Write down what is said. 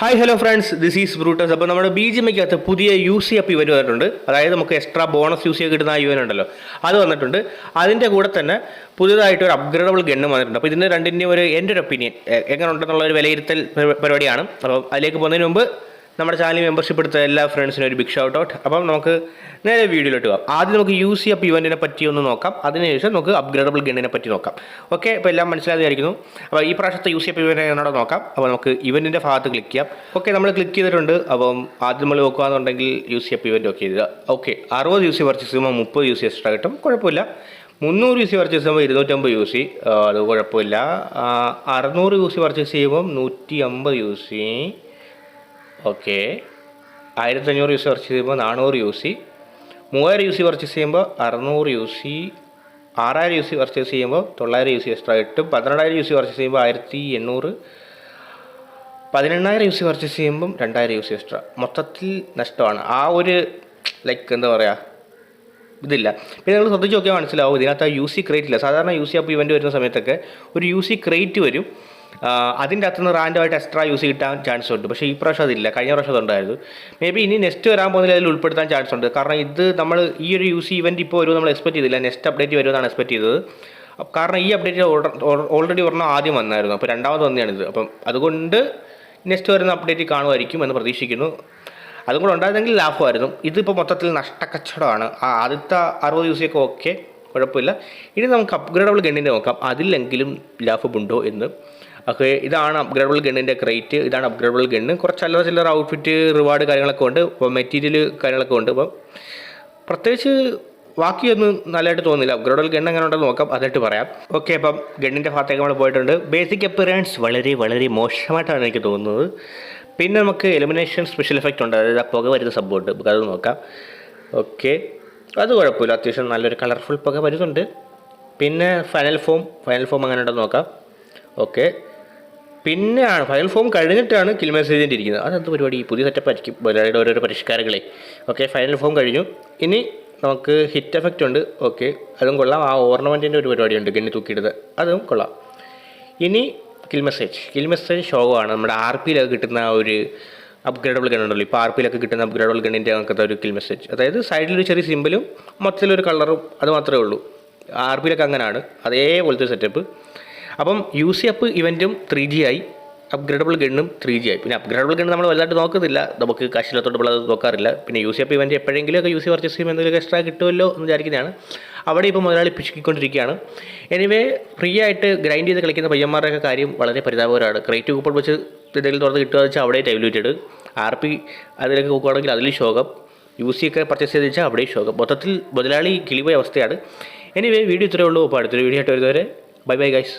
Hi hello friends this is Brutus അപ്പോൾ നമ്മുടെ B G എമ്മയ്ക്കകത്ത് പുതിയ യു സി അപ്പ് ഇവന്റ് വന്നിട്ടുണ്ട്. അതായത് നമുക്ക് എക്സ്ട്രാ ബോണസ് യൂസ് ചെയ്ത് കിട്ടുന്ന ആ ഇവൻ ഉണ്ടല്ലോ. അത് വന്നിട്ടുണ്ട്. അതിന്റെ കൂടെ തന്നെ പുതിയതായിട്ട് ഒരു അപ്ഗ്രേഡബിൾ ഗണ്ണ് വന്നിട്ടുണ്ട്. അപ്പോൾ ഇതിന്റെ രണ്ടിന്റെയും ഒരു എന്റെ ഒരു ഒപ്പീനിയൻ എങ്ങനെ ഉണ്ടെന്നുള്ള ഒരു വിലയിരുത്തൽ പരി- പരിപാടിയാണ്. അപ്പോൾ അതിലേക്ക് പോകുന്നതിന് മുമ്പ് നമ്മുടെ ചാനൽ മെമ്പർഷിപ്പ് എടുത്ത എല്ലാ ഫ്രണ്ട്സിനും ഒരു ബിഗ് ഷൗട്ട് ഔട്ട് അപ്പം നമുക്ക് നേരെ വീഡിയോയിലോട്ട് പോകാം. ആദ്യം നമുക്ക് യു സി അപ്പ് ഇവന്റിനെ പറ്റി ഒന്ന് നോക്കാം. അതിനുശേഷം നമുക്ക് അപ്ഗ്രേഡബിൾ ഗണ്ണിനെ പറ്റി നോക്കാം. ഓക്കെ അപ്പോൾ എല്ലാം മനസ്സിലായിരിക്കുന്നു അപ്പോൾ ഈ പ്രാവശ്യത്തെ യു സി അപ്പ് ഇവന്റ് എന്നോട് നോക്കാം. അപ്പോൾ നമുക്ക് ഇവന്റിന്റെ ഭാഗത്ത് ക്ലിക്ക് ചെയ്യാം. ഓക്കെ നമ്മൾ ക്ലിക്ക് ചെയ്തിട്ടുണ്ട്. അപ്പം ആദ്യം നമ്മൾ നോക്കുകയാണെന്നുണ്ടെങ്കിൽ U C up event okay ചെയ്തത്. ഓക്കെ അറുപത് യു സി പർച്ചേസ് ചെയ്യുമ്പോൾ മുപ്പത് യു സി എക്സ്ട്രാ കിട്ടും. കുഴപ്പമില്ല. മുന്നൂറ് യു സി പർച്ചേസ് ചെയ്യുമ്പോൾ ഇരുന്നൂറ്റമ്പത് യു സി അത് കുഴപ്പമില്ല. അറുന്നൂറ് യു സി പർച്ചേസ് ചെയ്യുമ്പം നൂറ്റി അമ്പത് യു സി ഓക്കെ. ആയിരത്തഞ്ഞൂറ് യു സി പർച്ചേസ് ചെയ്യുമ്പോൾ നാനൂറ് യു സി മൂവായിരം യു സി പർച്ചേസ് ചെയ്യുമ്പോൾ അറുന്നൂറ് യു സി ആറായിരം യു സി പർച്ചേസ് ചെയ്യുമ്പോൾ തൊള്ളായിരം യു സി എക്സ്ട്രാ കിട്ടും. പന്ത്രണ്ടായിരം യു സി പർച്ചേസ് ചെയ്യുമ്പോൾ ആയിരത്തി എണ്ണൂറ്. പതിനെണ്ണായിരം യു സി പർച്ചേസ് ചെയ്യുമ്പം രണ്ടായിരം യു സി എക്സ്ട്രാ. മൊത്തത്തിൽ നഷ്ടമാണ്. ആ ഒരു ലൈക്ക് എന്താ പറയുക ഇതില്ല. പിന്നെ നിങ്ങൾ ശ്രദ്ധിച്ച് നോക്കിയാൽ മനസ്സിലാവും. ഇതിനകത്ത് ആ യു സി ക്രേറ്റ് ഇല്ല. സാധാരണ യു സി അപ്പ് ഇവന്റ് വരുന്ന സമയത്തൊക്കെ ഒരു യു സി ക്രേറ്റ് വരും. അതിന്റെ അകത്തുനിന്ന് റാൻഡമായിട്ട് എക്സ്ട്രാ യൂസ് കിട്ടാൻ ചാൻസ് ഉണ്ട്. പക്ഷേ ഈ പ്രാവശ്യം അതില്ല. കഴിഞ്ഞ പ്രാവശ്യം അതുണ്ടായിരുന്നു. മേ ബി ഇനി നെക്സ്റ്റ് വരാൻ പോകുന്നതിൽ അതിൽ ഉൾപ്പെടുത്താൻ ചാൻസ് ഉണ്ട്. കാരണം ഇത് നമ്മൾ ഈ ഒരു യൂസ് ഇവന്റ് ഇപ്പോൾ ഒരു നമ്മൾ എക്സ്പെക്ട് ചെയ്തില്ല. നെക്സ്റ്റ് അപ്ഡേറ്റ് വരുമെന്നാണ് എക്സ്പെക്ട് ചെയ്തത്. കാരണം ഈ അപ്ഡേറ്റ് ഓൾറെഡി ഒരെണ്ണം ആദ്യം വന്നായിരുന്നു. അപ്പോൾ രണ്ടാമത് വന്നതാണിത് അപ്പം അതുകൊണ്ട് നെക്സ്റ്റ് വരുന്ന അപ്ഡേറ്റ് കാണുമായിരിക്കും എന്ന് പ്രതീക്ഷിക്കുന്നു. അതും കൂടെ ഉണ്ടായിരുന്നെങ്കിൽ ലാഭമായിരുന്നു. ഇതിപ്പോൾ മൊത്തത്തിൽ നഷ്ടക്കച്ചവടമാണ്. ആ ആദ്യത്തെ അറുപത് ദിവസമൊക്കെ ഓക്കെ കുഴപ്പമില്ല. ഇനി നമുക്ക് അപ്ഗ്രേഡബിൾ ഗണ്ണിന്റെ നോക്കാം. അതിലെങ്കിലും ലാഭമുണ്ടോ എന്ന്. ഓക്കെ ഇതാണ് അപ്ഗ്രേഡബിൾ ഗണ്ണിന്റെ ക്രേറ്റ് ഇതാണ് അപ്ഗ്രേഡബിൾ ഗണ്ണ് കുറച്ച് അല്ലറ ചില്ലറ ഔട്ട്ഫിറ്റ് റിവാർഡ് കാര്യങ്ങളൊക്കെ ഉണ്ട്. ഇപ്പോൾ മെറ്റീരിയൽ കാര്യങ്ങളൊക്കെ ഉണ്ട്. അപ്പം പ്രത്യേകിച്ച് ബാക്കിയൊന്നും നല്ലതായിട്ട് തോന്നുന്നില്ല. അപ്ഗ്രേഡബിൾ ഗണ്ണ് എങ്ങനെ ഉണ്ടെന്ന് നോക്കാം. അതായിട്ട് പറയാം. ഓക്കെ അപ്പം ഗണ്ണിന്റെ ഭാഗത്തേക്ക് നമ്മൾ പോയിട്ടുണ്ട്. ബേസിക് അപ്പിയറൻസ് വളരെ വളരെ മോശമായിട്ടാണ് എനിക്ക് തോന്നുന്നത്. പിന്നെ നമുക്ക് എലിമിനേഷൻ സ്പെഷ്യൽ എഫക്റ്റ് ഉണ്ട്. അതായത് ആ പുക വരുന്ന സംഭവമുണ്ട് നമുക്ക് അത് നോക്കാം. ഓക്കെ. അത് കുഴപ്പമില്ല. അത്യാവശ്യം നല്ലൊരു കളർഫുൾ പുക വരുന്നുണ്ട്. പിന്നെ ഫൈനൽ ഫോം ഫൈനൽ ഫോം അങ്ങനെ ഉണ്ടെന്ന് നോക്കാം. ഓക്കെ പിന്നെയാണ് ഫൈനൽ ഫോം കഴിഞ്ഞിട്ടാണ് മെസ്സേജ് ഇരിക്കുന്നത്. അതെന്ത് പരിപാടി? പുതിയ സെറ്റപ്പ് ആയിരിക്കും. ബലായുടെ ഓരോരോ പരിഷ്കാരങ്ങളെ. ഓക്കെ ഫൈനൽ ഫോം കഴിഞ്ഞു. ഇനി നമുക്ക് ഹിറ്റ് എഫക്റ്റ് ഉണ്ട്. ഓക്കെ അതും കൊള്ളാം. ആ ഓർണമെന്റിന്റെ ഒരു പരിപാടിയുണ്ട് ഗണ്ണി തൂക്കിയിടുന്നത്. അതും കൊള്ളാം. ഇനി kill message kill message show ആണ്. നമ്മുടെ ആർ പിയിലൊക്കെ കിട്ടുന്ന ആ ഒരു അപ്ഗ്രേഡബിൾ ഗൺ ഉണ്ടല്ലോ. ഇപ്പോൾ ആർ പിയിലൊക്കെ കിട്ടുന്ന അപ്ഗ്രേഡബിൾ ഗണ്ണിന്റെ അങ്ങനത്തെ ഒരു കിൽ മെസ്സേജ് അതായത് സൈഡിലൊരു ചെറിയ സിമ്പിളും മൊത്തത്തിലൊരു കളറും അത് മാത്രമേ ഉള്ളൂ. ആർ പിയിലൊക്കെ അങ്ങനെയാണ് അതേപോലത്തെ സെറ്റപ്പ് അപ്പം യു സി അപ്പ് ഇവന്റും ത്രീ ജി ആയി അപ്ഗ്രേഡബിൾ ഗണ്ണും ത്രീ ജി ആയി. പിന്നെ അപ്ഗ്രേഡബിൾ ഗണ്ണ് നമ്മൾ വലുതായിട്ട് നോക്കുന്നില്ല. നമുക്ക് കാശില്ലാത്തോണ്ട് നമ്മൾ അത് നോക്കാറില്ല. പിന്നെ യു സി അപ്പ് ഇവന്റ് എപ്പോഴെങ്കിലും ഒക്കെ യു സി പർച്ചേസ് ചെയ്യുമ്പോൾ എന്തെങ്കിലും എക്സ്ട്രാ കിട്ടുമല്ലോ എന്ന് വിചാരിക്കുന്നതാണ്. അവിടെ ഇപ്പോൾ മുതലാളി പിശുക്കിക്കൊണ്ടിരിക്കുകയാണ്. എനിവേ ഫ്രീ ആയിട്ട് ഗ്രൈൻഡ് ചെയ്ത് കളിക്കുന്ന പയ്യന്മാരുടെയൊക്കെ കാര്യം വളരെ പരിതാപകരമാണ്. ക്രേറ്റ് കൂപ്പൺ വെച്ച് എന്തെങ്കിലും തുറന്ന് കിട്ടുക വെച്ചാൽ അവിടെ ടൈബ്ലൂറ്റഡ് ആർ പി അതിലേക്ക് നോക്കുകയാണെങ്കിൽ അതിലും ശോകം. യു സി ഒക്കെ പർച്ചേസ് ചെയ്ത് വെച്ചാൽ അവിടെയും ശോകം. മൊത്തത്തിൽ മുതലാളി കിളിപോയ അവസ്ഥയാണ്. എനിവേ വീഡിയോ ഇത്രയേ ഉള്ളൂ. അപ്പോൾ അടുത്തൊരു വീഡിയോ ആയിട്ട് വരുന്നവരെ. Bye bye guys